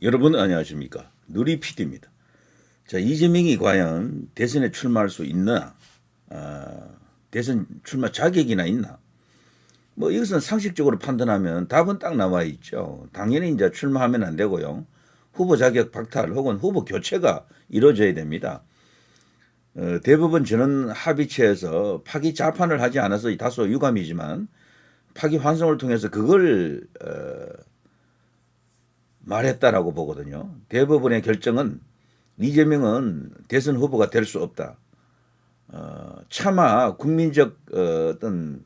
여러분 안녕하십니까 누리 PD입니다. 자 이재명이 과연 대선에 출마할 수 있나? 아, 대선 출마 자격이나 있나? 뭐 이것은 상식적으로 판단하면 답은 딱 나와 있죠. 당연히 이제 출마하면 안 되고요. 후보 자격 박탈 혹은 후보 교체가 이루어져야 됩니다. 어, 대부분 저는 합의체에서 파기 자판을 하지 않아서 다소 유감이지만 파기 환송을 통해서 그걸 어, 말했다라고 보거든요. 대부분의 결정은 이재명은 대선 후보가 될 수 없다. 어, 차마 국민적 어, 어떤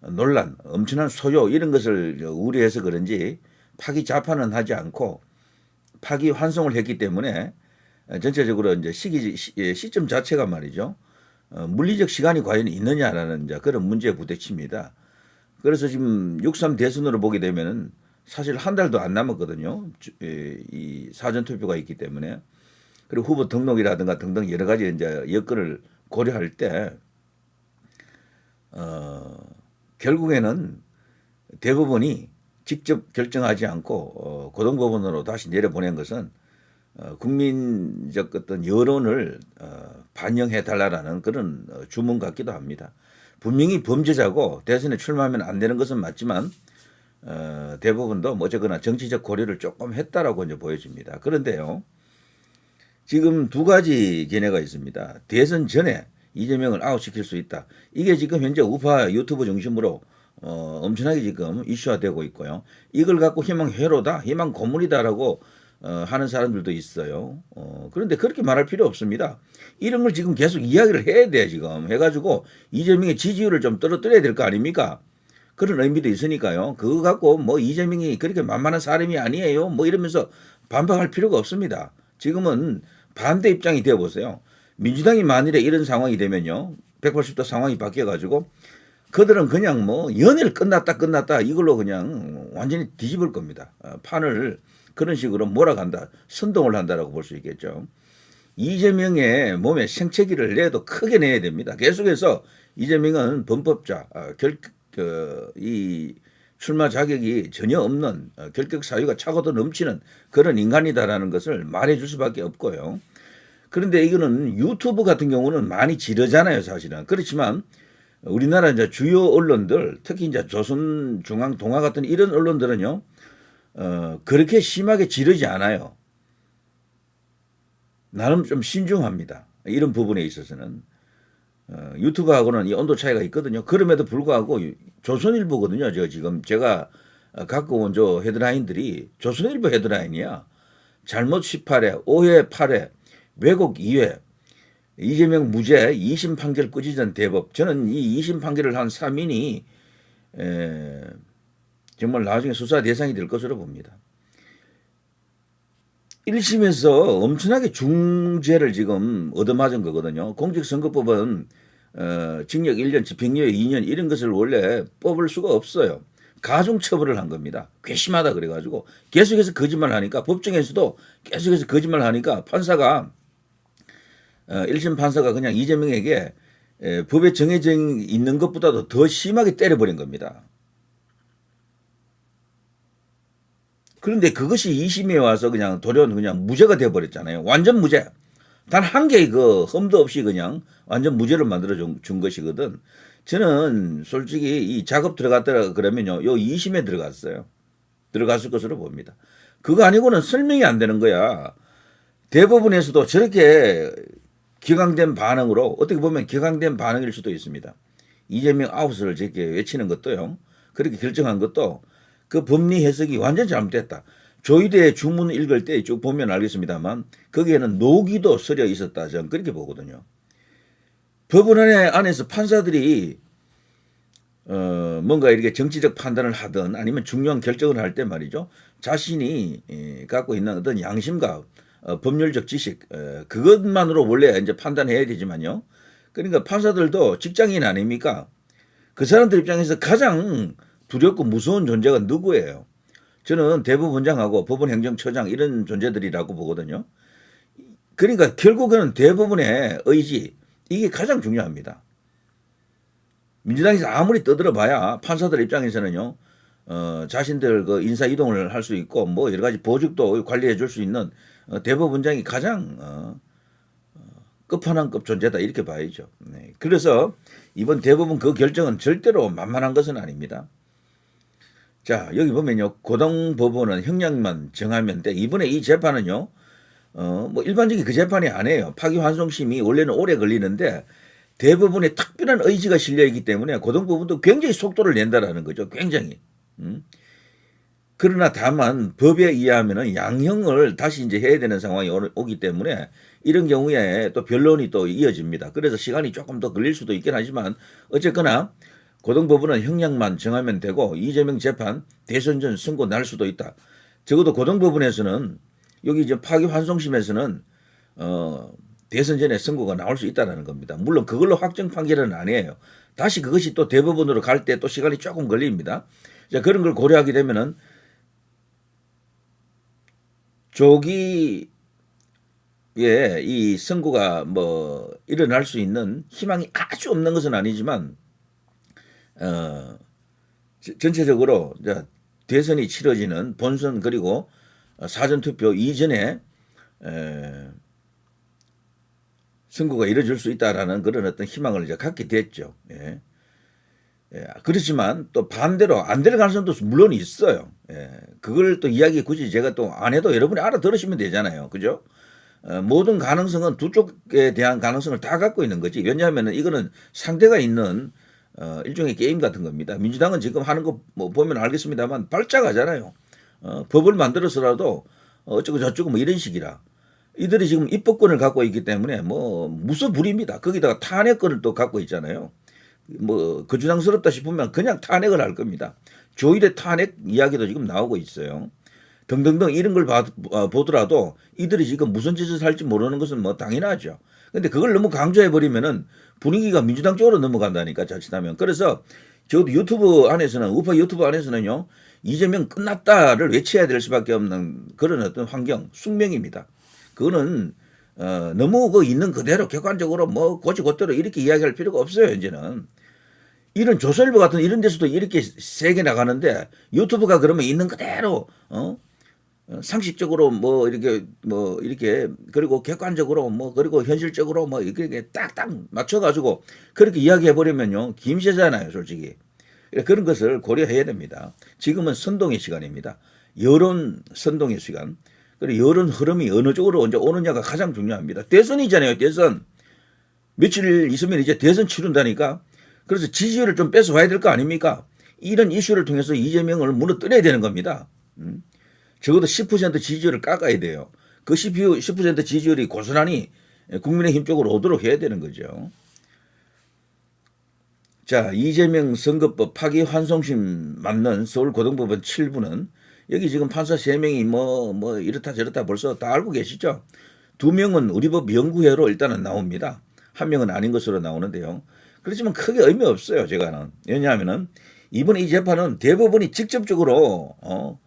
논란, 엄청난 소요 이런 것을 우려해서 그런지 파기 자판은 하지 않고 파기 환송을 했기 때문에 전체적으로 이제 시기 시, 예, 시점 자체가 말이죠. 어, 물리적 시간이 과연 있느냐라는 이제 그런 문제에 부딪힙니다. 그래서 지금 6.3 대선으로 보게 되면은 사실 한 달도 안 남았거든요. 이 사전 투표가 있기 때문에 그리고 후보 등록이라든가 등등 여러 가지 이제 여건을 고려할 때 어, 결국에는 대부분이 직접 결정하지 않고 어, 고등법원으로 다시 내려보낸 것은 어, 국민적 어떤 여론을 어, 반영해 달라라는 그런 어, 주문 같기도 합니다. 분명히 범죄자고 대선에 출마하면 안 되는 것은 맞지만 어, 대부분도 뭐 어쨌거나 정치적 고려를 조금 했다라고 이제 보여집니다. 그런데요, 지금 두 가지 견해가 있습니다. 대선 전에 이재명을 아웃시킬 수 있다. 이게 지금 현재 우파 유튜브 중심으로 어, 엄청나게 지금 이슈화되고 있고요. 이걸 갖고 희망 회로다, 희망 고문이다라고 어, 하는 사람들도 있어요. 어, 그런데 그렇게 말할 필요 없습니다. 이런 걸 지금 계속 이야기를 해야 돼 지금 해가지고 이재명의 지지율을 좀 떨어뜨려야 될 거 아닙니까? 그런 의미도 있으니까요. 그거 갖고 뭐 이재명이 그렇게 만만한 사람이 아니에요. 뭐 이러면서 반박할 필요가 없습니다. 지금은 반대 입장이 되어 보세요. 민주당이 만일에 이런 상황이 되면요. 180도 상황이 바뀌어 가지고 그들은 그냥 뭐 연일 끝났다 끝났다 이걸로 그냥 완전히 뒤집을 겁니다. 어, 판을 그런 식으로 몰아간다. 선동을 한다라고 볼 수 있겠죠. 이재명의 몸에 생채기를 내도 크게 내야 됩니다. 계속해서 이재명은 범법자, 어, 결, 그, 이 출마 자격이 전혀 없는 어, 결격 사유가 차고도 넘치는 그런 인간이다라는 것을 말해줄 수밖에 없고요. 그런데 이거는 유튜브 같은 경우는 많이 지르잖아요, 사실은. 그렇지만 우리나라 이제 주요 언론들, 특히 이제 조선 중앙동화 같은 이런 언론들은요, 어, 그렇게 심하게 지르지 않아요. 나름 좀 신중합니다. 이런 부분에 있어서는. 어, 유튜브하고는 이 온도 차이가 있거든요. 그럼에도 불구하고 조선일보거든요. 저 지금 제가 어, 갖고 온 저 헤드라인들이 조선일보 헤드라인이야. 잘못 18회, 오해 8회, 왜곡 2회, 이재명 무죄 2심 판결 꾸짖은 대법. 저는 이 2심 판결을 한 3인이 에, 정말 나중에 수사 대상이 될 것으로 봅니다. 1심에서 엄청나게 중죄를 지금 얻어맞은 거거든요. 공직선거법은 어, 징역 1년, 집행유예 2년 이런 것을 원래 뽑을 수가 없어요. 가중처벌을 한 겁니다. 괘씸하다 그래가지고 계속해서 거짓말 하니까 법정에서도 계속해서 거짓말 하니까 판사가 어, 1심 판사가 그냥 이재명에게 에, 법에 정해져 있는 것보다도 더 심하게 때려버린 겁니다. 그런데 그것이 2심에 와서 그냥 돌연 그냥 무죄가 되어버렸잖아요. 완전 무죄. 단 한 개의 그 험도 없이 그냥 완전 무죄를 만들어 준, 준 것이거든. 저는 솔직히 이 작업 들어갔더라 그러면요. 요 2심에 들어갔어요. 들어갔을 것으로 봅니다. 그거 아니고는 설명이 안 되는 거야. 대법원에서도 저렇게 기강된 반응으로 어떻게 보면 기강된 반응일 수도 있습니다. 이재명 아웃을 저렇게 외치는 것도요. 그렇게 결정한 것도 그 법리 해석이 완전 잘못됐다. 조의대 주문 읽을 때 쭉 보면 알겠습니다만 거기에는 노기도 서려 있었다. 저는 그렇게 보거든요. 법원안에 안에서 판사들이 어 뭔가 이렇게 정치적 판단을 하든 아니면 중요한 결정을 할 때 말이죠. 자신이 예, 갖고 있는 어떤 양심과 어, 법률적 지식 어, 그것만으로 원래 이제 판단해야 되지만요. 그러니까 판사들도 직장인 아닙니까? 그 사람들 입장에서 가장 두렵고 무서운 존재가 누구예요? 저는 대법원장하고 법원행정처장 이런 존재들이라고 보거든요. 그러니까 결국에는 대부분의 의지 이게 가장 중요합니다. 민주당에서 아무리 떠들어봐야 판사들 입장에서는요 어, 자신들 그 인사 이동을 할 수 있고 뭐 여러 가지 보직도 관리해 줄 수 있는 어, 대법원장이 가장 어, 어, 끝판왕급 존재다 이렇게 봐야죠. 네. 그래서 이번 대법원 그 결정은 절대로 만만한 것은 아닙니다. 자 여기 보면요. 고등법원은 형량만 정하면 돼. 이번에 이 재판은요 어 뭐 일반적인 그 재판이 아니에요. 파기환송심이 원래는 오래 걸리는데 대법원에 특별한 의지가 실려 있기 때문에 고등법원도 굉장히 속도를 낸다라는 거죠. 굉장히. 음. 그러나 다만 법에 의하면은 양형을 다시 이제 해야 되는 상황이 오- 오기 때문에 이런 경우에 또 변론이 또 이어집니다. 그래서 시간이 조금 더 걸릴 수도 있긴 하지만 어쨌거나 고등법원은 형량만 정하면 되고 이재명 재판 대선 전 선고 날 수도 있다. 적어도 고등법원에서는 여기 이제 파기환송심에서는 어 대선 전에 선고가 나올 수 있다는 겁니다. 물론 그걸로 확정 판결은 아니에요. 다시 그것이 또 대법원으로 갈 때 또 시간이 조금 걸립니다. 자, 그런 걸 고려하게 되면은 조기 예, 이 선고가 뭐 일어날 수 있는 희망이 아주 없는 것은 아니지만 어 저- 전체적으로 이제 대선이 치러지는 본선 그리고 사전 투표 이전에 에, 선거가 이루어질 수 있다라는 그런 어떤 희망을 이제 갖게 됐죠. 예. 예, 그렇지만 또 반대로 안 될 가능성도 물론 있어요. 예, 그걸 또 이야기 굳이 제가 또 안 해도 여러분이 알아들으시면 되잖아요. 그죠? 어, 모든 가능성은 두 쪽에 대한 가능성을 다 갖고 있는 거지. 왜냐하면 이거는 상대가 있는 어, 일종의 게임 같은 겁니다. 민주당은 지금 하는 거 뭐 보면 알겠습니다만 발작하잖아요. 어, 법을 만들어서라도 어쩌고 저쩌고 뭐 이런 식이라. 이들이 지금 입법권을 갖고 있기 때문에 뭐 무소불위입니다. 거기다가 탄핵권을 또 갖고 있잖아요. 뭐 거주장스럽다 싶으면 그냥 탄핵을 할 겁니다. 조일의 탄핵 이야기도 지금 나오고 있어요. 등등등 이런 걸 봐- 어, 보더라도 이들이 지금 무슨 짓을 할지 모르는 것은 뭐 당연하죠. 근데 그걸 너무 강조해 버리면은 분위기가 민주당 쪽으로 넘어간다니까 자칫하면. 그래서 저도 유튜브 안에서는 우파 유튜브 안에서는요 이재명 끝났다를 외쳐야 될 수밖에 없는 그런 어떤 환경 숙명입니다. 그거는 어, 너무 그 있는 그대로 객관적으로 뭐 고지고대로 이렇게 이야기할 필요가 없어요 이제는. 이런 조선일보 같은 이런 데서도 이렇게 세게 나가는데 유튜브가 그러면 있는 그대로 어? 어, 상식적으로 뭐 이렇게 뭐 이렇게 그리고 객관적으로 뭐 그리고 현실적으로 뭐 이렇게 딱딱 맞춰가지고 그렇게 이야기해 버리면요 김새잖아요 솔직히 그런 것을 고려해야 됩니다. 지금은 선동의 시간입니다. 여론 선동의 시간 그리고 여론 흐름이 어느 쪽으로 언제 오느냐가 가장 중요합니다. 대선이잖아요 대선 며칠 있으면 이제 대선 치른다니까 그래서 지지율을 좀 뺏어와야 될 거 아닙니까? 이런 이슈를 통해서 이재명을 무너뜨려야 되는 겁니다. 음. 적어도 10% 지지율을 깎아야 돼요. 그10% 10% 지지율이 고스란히 국민의힘 쪽으로 오도록 해야 되는 거죠. 자, 이재명 선거법 파기 환송심 맞는 서울고등법원 7부는 여기 지금 판사 3명이 뭐, 뭐 이렇다 저렇다 벌써 다 알고 계시죠? 두 명은 우리 법 연구회로 일단은 나옵니다. 한 명은 아닌 것으로 나오는데요. 그렇지만 크게 의미 없어요, 제가는. 왜냐하면은 이번 이 재판은 대법원이 직접적으로 어,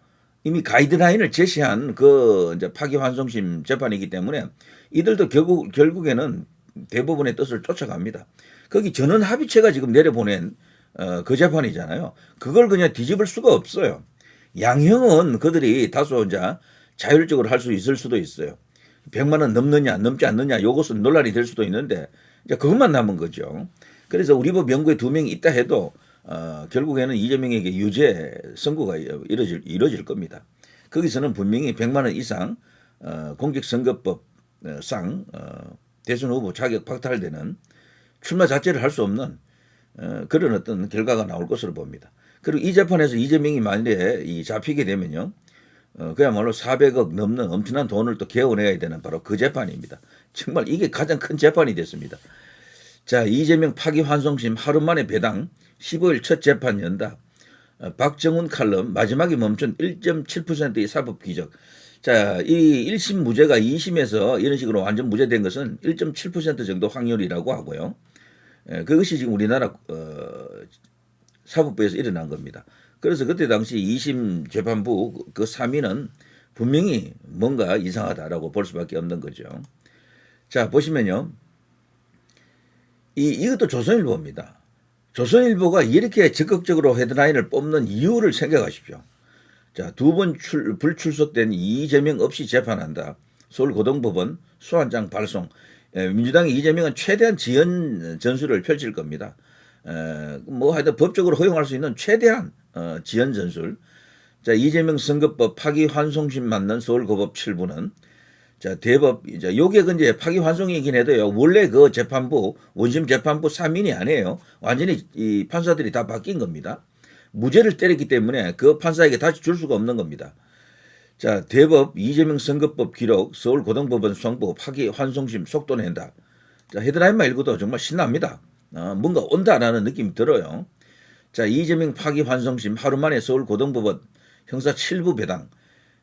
이미 가이드라인을 제시한 그 이제 파기환송심 재판이기 때문에 이들도 결국 결국에는 대법원의 뜻을 쫓아갑니다. 거기 전원 합의체가 지금 내려보낸 어, 그 재판이잖아요. 그걸 그냥 뒤집을 수가 없어요. 양형은 그들이 다소 이제 자율적으로 할 수 있을 수도 있어요. 100만 원 넘느냐 넘지 않느냐 이것은 논란이 될 수도 있는데 이제 그것만 남은 거죠. 그래서 우리 법 연구에 두 명이 있다 해도 어, 결국에는 이재명에게 유죄 선고가 이루어질, 이루어질 겁니다. 거기서는 분명히 100만 원 이상 어, 공직선거법상 어, 대선 후보 자격 박탈되는 출마 자체를 할 수 없는 어, 그런 어떤 결과가 나올 것으로 봅니다. 그리고 이 재판에서 이재명이 만일에 이 잡히게 되면요. 어, 그야말로 400억 넘는 엄청난 돈을 또 개원해야 되는 바로 그 재판입니다. 정말 이게 가장 큰 재판이 됐습니다. 자, 이재명 파기환송심 하루 만에 배당 15일 첫 재판 연다. 어, 박정훈 칼럼 마지막에 멈춘 1.7%의 사법 기적. 자, 이 1심 무죄가 2심에서 이런 식으로 완전 무죄된 것은 1.7% 정도 확률이라고 하고요. 예, 그것이 지금 우리나라 어, 사법부에서 일어난 겁니다. 그래서 그때 당시 2심 재판부 그 3위는 분명히 뭔가 이상하다라고 볼 수밖에 없는 거죠. 자, 보시면요. 이, 이것도 조선일보입니다. 조선일보가 이렇게 적극적으로 헤드라인을 뽑는 이유를 생각하십시오. 자, 두번 출, 불출석된 이재명 없이 재판한다. 서울고등법원 소환장 발송. 에, 민주당의 이재명은 최대한 지연 전술을 펼칠 겁니다. 에, 뭐 하여튼 법적으로 허용할 수 있는 최대한 어, 지연 전술. 자, 이재명 선거법 파기 환송심 맞는 서울고법 7부는 자, 대법, 이제 요게 그 이제 파기환송이긴 해도요, 원래 그 재판부, 원심 재판부 3인이 아니에요. 완전히 이 판사들이 다 바뀐 겁니다. 무죄를 때렸기 때문에 그 판사에게 다시 줄 수가 없는 겁니다. 자, 대법 이재명 선거법 기록 서울고등법원 송부 파기환송심 속도 낸다. 자, 헤드라인만 읽어도 정말 신납니다. 어, 뭔가 온다라는 느낌이 들어요. 자, 이재명 파기환송심 하루 만에 서울고등법원 형사 7부 배당.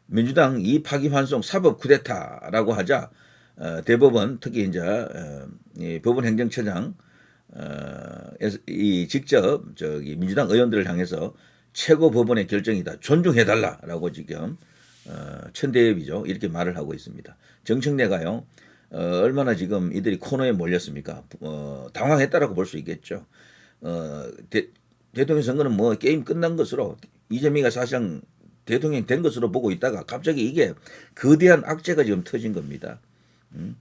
민주당 이 파기환송 사법 쿠데타라고 하자 어, 대법원 특히 이제 어, 이 법원 행정처장 어, 이 직접 저기 민주당 의원들을 향해서 최고 법원의 결정이다 존중해달라라고 지금 어, 천대엽이죠 이렇게 말을 하고 있습니다. 정청래가요 어, 얼마나 지금 이들이 코너에 몰렸습니까? 어, 당황했다라고 볼 수 있겠죠. 어, 대, 대통령 선거는 뭐 게임 끝난 것으로 이재명이가 사실상 대통령 된 것으로 보고 있다가 갑자기 이게 거대한 악재가 지금 터진 겁니다. 음.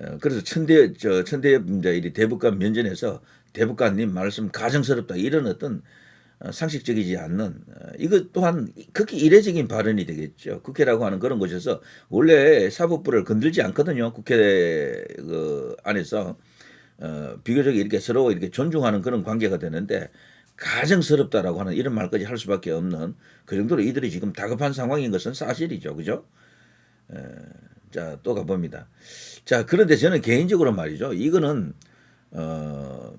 어, 그래서 천대 저 천대 이 대법관 면전에서 대법관님 말씀 가정스럽다 이런 어떤 어, 상식적이지 않는 어, 이것 또한 극히 이례적인 발언이 되겠죠. 국회라고 하는 그런 곳에서 원래 사법부를 건들지 않거든요. 국회 그 안에서 어, 비교적 이렇게 서로 이렇게 존중하는 그런 관계가 되는데 가정스럽다라고 하는 이런 말까지 할 수밖에 없는 그 정도로 이들이 지금 다급한 상황인 것은 사실이죠. 그죠? 에, 자, 또 가봅니다. 자, 그런데 저는 개인적으로 말이죠. 이거는, 어,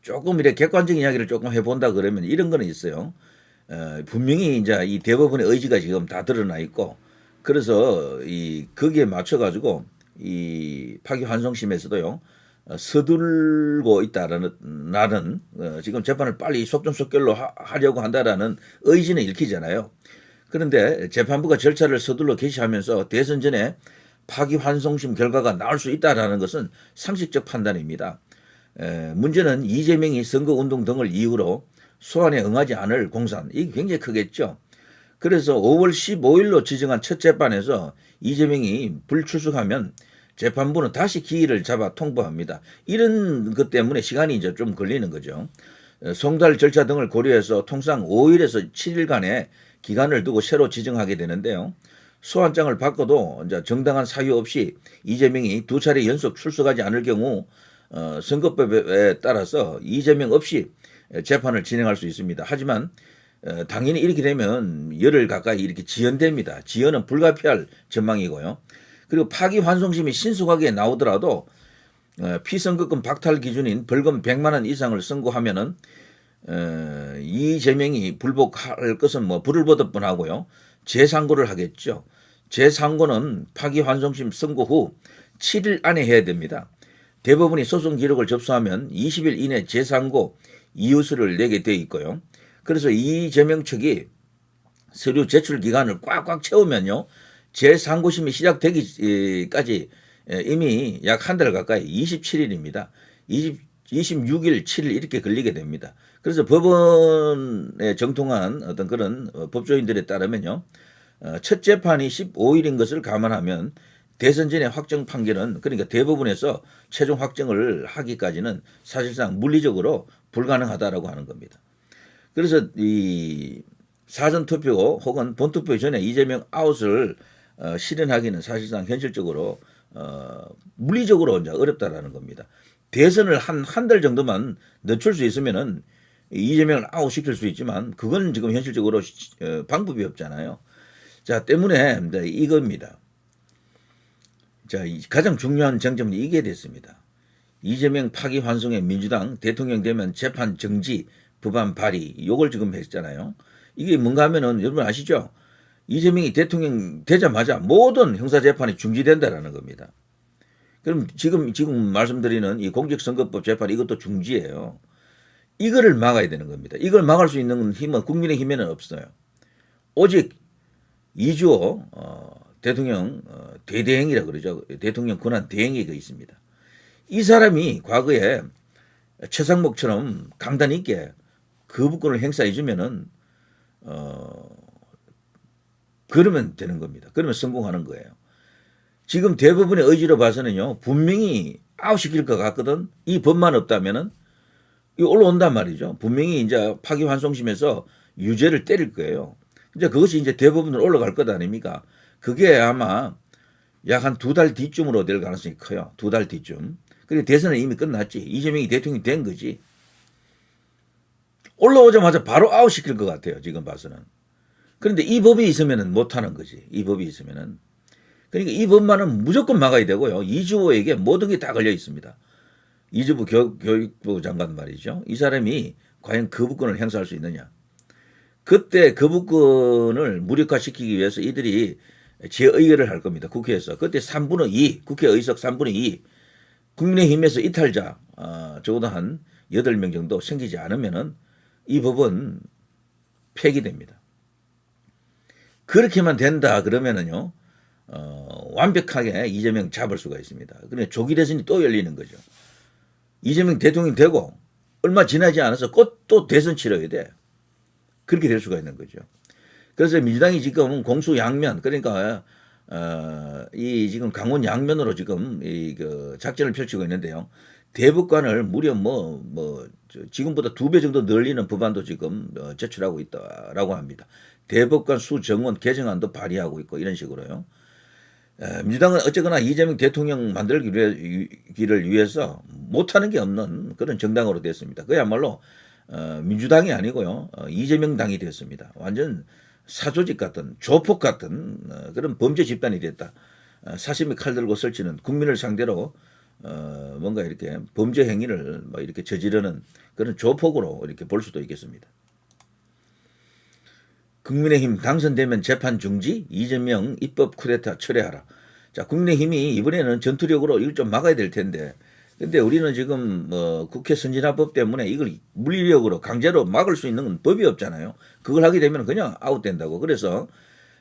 조금 이렇게 객관적인 이야기를 조금 해본다 그러면 이런 거는 있어요. 어, 분명히 이제 이 대법원의 의지가 지금 다 드러나 있고 그래서 이 거기에 맞춰 가지고 이 파기 환송심에서도요. 어, 서둘고 있다라는 어, 지금 재판을 빨리 속전속결로 하, 하려고 한다라는 의지는 읽히잖아요. 그런데 재판부가 절차를 서둘러 개시하면서 대선 전에 파기환송심 결과가 나올 수 있다라는 것은 상식적 판단입니다. 에, 문제는 이재명이 선거운동 등을 이유로 소환에 응하지 않을 공산 이게 굉장히 크겠죠. 그래서 5월 15일로 지정한 첫 재판에서 이재명이 불출석하면 재판부는 다시 기일을 잡아 통보합니다. 이런 것 때문에 시간이 이제 좀 걸리는 거죠. 어, 송달 절차 등을 고려해서 통상 5일에서 7일간의 기간을 두고 새로 지정하게 되는데요. 소환장을 바꿔도 이제 정당한 사유 없이 이재명이 두 차례 연속 출석하지 않을 경우 어, 선거법에 따라서 이재명 없이 재판을 진행할 수 있습니다. 하지만 어, 당연히 이렇게 되면 열흘 가까이 이렇게 지연됩니다. 지연은 불가피할 전망이고요. 그리고 파기환송심이 신속하게 나오더라도 어, 피선거권 박탈 기준인 벌금 100만 원 이상을 선고하면은 어, 이재명이 불복할 것은 뭐 불을 보듯 뻔하고요. 재상고를 하겠죠. 재상고는 파기환송심 선고 후 7일 안에 해야 됩니다. 대법원이 소송 기록을 접수하면 20일 이내 재상고 이유서를 내게 돼 있고요. 그래서 이재명 측이 서류 제출 기간을 꽉꽉 채우면요. 재상고심이 시작되기까지 이미 약 한 달 가까이 27일입니다. 20, 26일, 7일 이렇게 걸리게 됩니다. 그래서 법원에 정통한 어떤 그런 어, 법조인들에 따르면요. 어, 첫 재판이 15일인 것을 감안하면 대선 전의 확정 판결은 그러니까 대법원에서 최종 확정을 하기까지는 사실상 물리적으로 불가능하다라고 하는 겁니다. 그래서 이 사전 투표 혹은 본 투표 전에 이재명 아웃을 어, 실현하기는 사실상 현실적으로 어, 물리적으로 이제 어렵다라는 겁니다. 대선을 한 한 달 정도만 늦출 수 있으면은 이재명을 아웃 시킬 수 있지만 그건 지금 현실적으로 어, 방법이 없잖아요. 자 때문에 이겁니다. 자 가장 중요한 쟁점은 이게 됐습니다. 이재명 파기 환송에 민주당 대통령 되면 재판 정지 법안 발의 요걸 지금 했잖아요. 이게 뭔가 하면은 여러분 아시죠? 이재명이 대통령 되자마자 모든 형사 재판이 중지된다라는 겁니다. 그럼 지금 지금 말씀드리는 이 공직선거법 재판 이것도 중지예요. 이거를 막아야 되는 겁니다. 이걸 막을 수 있는 힘은 국민의 힘에는 없어요. 오직 이주호 어, 대통령 어, 대대행이라 그러죠. 대통령 권한 대행이 그 있습니다. 이 사람이 과거에 최상목처럼 강단 있게 거부권을 행사해 주면은 어 그러면 되는 겁니다. 그러면 성공하는 거예요. 지금 대부분의 의지로 봐서는요 분명히 아웃시킬 것 같거든. 이 법만 없다면은 이 올라온단 말이죠. 분명히 이제 파기환송심에서 유죄를 때릴 거예요. 이제 그것이 이제 대부분으로 올라갈 것 아닙니까? 그게 아마 약 한 두 달 뒤쯤으로 될 가능성이 커요. 두 달 뒤쯤. 그리고 대선은 이미 끝났지. 이재명이 대통령이 된 거지. 올라오자마자 바로 아웃시킬 것 같아요. 지금 봐서는. 그런데 이 법이 있으면은 못하는 거지. 이 법이 있으면은. 그러니까 이 법만은 무조건 막아야 되고요. 이주호에게 모든 게 다 걸려 있습니다. 이주부 교, 교육부 장관 말이죠. 이 사람이 과연 거부권을 행사할 수 있느냐. 그때 거부권을 무력화시키기 위해서 이들이 재의결을 할 겁니다. 국회에서. 그때 3분의 2, 국회 의석 3분의 2, 국민의힘에서 이탈자, 어, 적어도 한 8명 정도 생기지 않으면은 이 법은 폐기됩니다. 그렇게만 된다 그러면은요, 어, 완벽하게 이재명 잡을 수가 있습니다. 그러니까 조기 대선이 또 열리는 거죠. 이재명 대통령 되고 얼마 지나지 않아서 곧또 대선 치러야 돼. 그렇게 될 수가 있는 거죠. 그래서 민주당이 지금 공수 양면 그러니까 어, 이 지금 강원 양면으로 지금 이그 작전을 펼치고 있는데요. 대법관을 무려 뭐, 뭐, 지금보다 두 배 정도 늘리는 법안도 지금 어, 제출하고 있다라고 합니다. 대법관 수 정원 개정안도 발의하고 있고 이런 식으로요. 에, 민주당은 어쨌거나 이재명 대통령 만들기를 위해서 못하는 게 없는 그런 정당으로 됐습니다. 그야말로 어, 민주당이 아니고요. 어, 이재명 당이 됐습니다. 완전 사조직 같은 조폭 같은 어, 그런 범죄 집단이 됐다. 어, 사심이 칼 들고 설치는 국민을 상대로 어, 뭔가 이렇게 범죄 행위를 뭐 이렇게 저지르는 그런 조폭으로 이렇게 볼 수도 있겠습니다. 국민의힘 당선되면 재판 중지, 이재명 입법 쿠데타 철회하라. 자, 국민의힘이 이번에는 전투력으로 이걸 좀 막아야 될 텐데, 근데 우리는 지금 뭐 국회 선진화법 때문에 이걸 물리력으로 강제로 막을 수 있는 법이 없잖아요. 그걸 하게 되면 그냥 아웃된다고. 그래서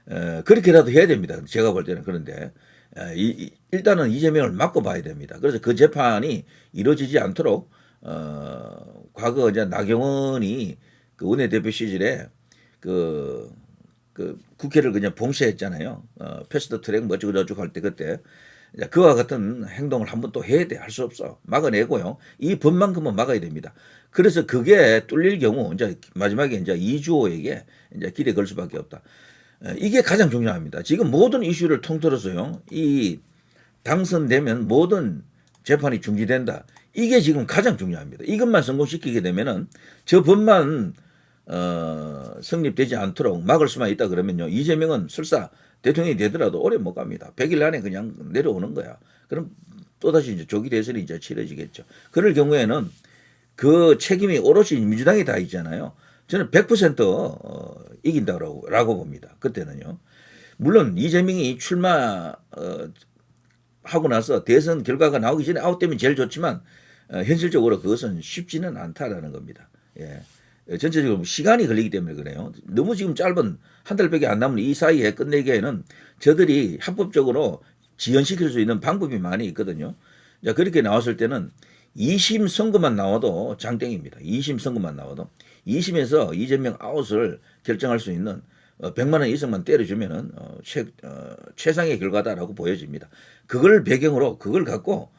에, 그렇게라도 해야 됩니다. 제가 볼 때는 그런데 에, 이, 일단은 이재명을 막고 봐야 됩니다. 그래서 그 재판이 이루어지지 않도록 어, 과거 이제 나경원이 그 원내대표 시절에 그, 그 국회를 그냥 봉쇄했잖아요. 어, 패스트 트랙 뭐 어쩌고 저쩌고 할때 그때 그와 같은 행동을 한번 또 해야 돼. 할 수 없어. 막아내고요. 이 법만큼은 막아야 됩니다. 그래서 그게 뚫릴 경우, 이제 마지막에 이제 이주호에게 이제 기대 걸 수밖에 없다. 이게 가장 중요합니다. 지금 모든 이슈를 통틀어서요. 이 당선되면 모든 재판이 중지된다. 이게 지금 가장 중요합니다. 이것만 성공시키게 되면은 저 법만 어, 성립되지 않도록 막을 수만 있다 그러면요. 이재명은 설사 대통령이 되더라도 오래 못 갑니다. 100일 안에 그냥 내려오는 거야. 그럼 또다시 이제 조기 대선이 이제 치러지겠죠. 그럴 경우에는 그 책임이 오롯이 민주당에 다 있잖아요. 저는 100% 어, 이긴다고 라고 봅니다. 그때는요. 물론 이재명이 출마 어, 하고 나서 대선 결과가 나오기 전에 아웃되면 제일 좋지만 어, 현실적으로 그것은 쉽지는 않다라는 겁니다. 예. 전체적으로 시간이 걸리기 때문에 그래요. 너무 지금 짧은 한 달밖에 안 남은 이 사이에 끝내기에는 저들이 합법적으로 지연시킬 수 있는 방법이 많이 있거든요. 자, 그렇게 나왔을 때는 2심 선거만 나와도 장땡입니다. 2심 선거만 나와도 2심에서 이재명 아웃을 결정할 수 있는 100만 어, 원 이상만 때려주면은 어, 최, 어, 최상의 결과다라고 보여집니다. 그걸 배경으로 그걸 갖고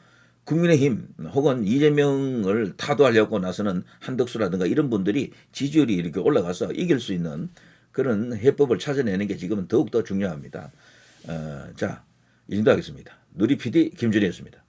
국민의힘 혹은 이재명을 타도하려고 나서는 한덕수라든가 이런 분들이 지지율이 이렇게 올라가서 이길 수 있는 그런 해법을 찾아내는 게 지금은 더욱더 중요합니다. 어, 자, 이 정도 하겠습니다. 누리 PD 김준희였습니다.